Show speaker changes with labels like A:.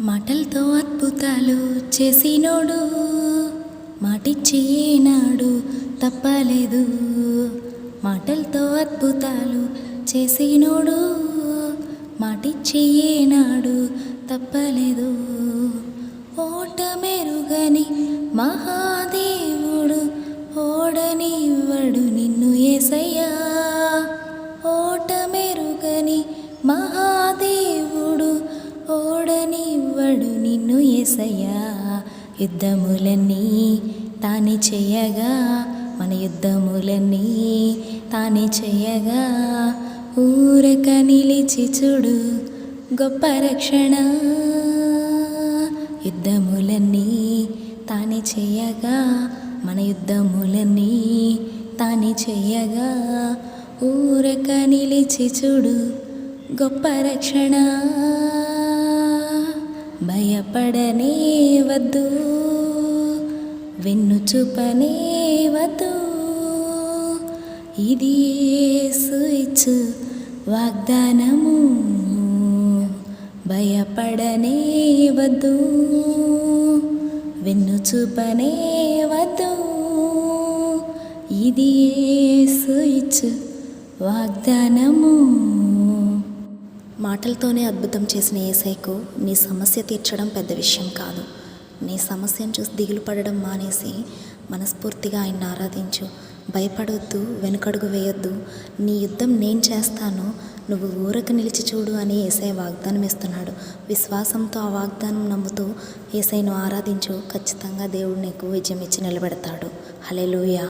A: మాటలతో అద్భుతాలు చేసినోడు మాటిచ్చి ఏనాడు తప్పలేదు. మాటలతో అద్భుతాలు చేసినోడు మాటిచ్చి ఏనాడు తప్పలేదు. ఓటమెరుగని మహాదేవుడు ఏసయ్యా యుద్ధములన్నీ తానే చేయగా మన యుద్ధములన్నీ తానే చేయగా. ఊరక నిలిచి చూడు గొప్ప రక్షణ. యుద్ధములన్నీ తానే చేయగా మన యుద్ధములన్నీ తానే చేయగా. ఊరక నిలిచి చూడు గొప్ప రక్షణ. భయపడనే వద్దు వెన్ను చూపనే వద్దు. ఇది యేసు వాగ్దానము. భయపడనే వద్దు వెన్ను చూపనే వద్దు. ఇది యేసు వాగ్దానము. మాటలతోనే అద్భుతం చేసిన ఏసైకు నీ సమస్య తీర్చడం పెద్ద విషయం కాదు. నీ సమస్యను చూసి దిగులు పడడం మానేసి మనస్ఫూర్తిగా ఆయన్ని ఆరాధించు. భయపడొద్దు వెనుకడుగు వేయొద్దు. నీ యుద్ధం నేను చేస్తాను. నువ్వు ఊరకు నిలిచి చూడు అని ఏసై వాగ్దానం ఇస్తున్నాడు విశ్వాసంతో ఆ వాగ్దానం నమ్ముతూ ఏసైను ఆరాధించు. ఖచ్చితంగా దేవుడు నీకు విజయం ఇచ్చి నిలబెడతాడు. హలెలూయా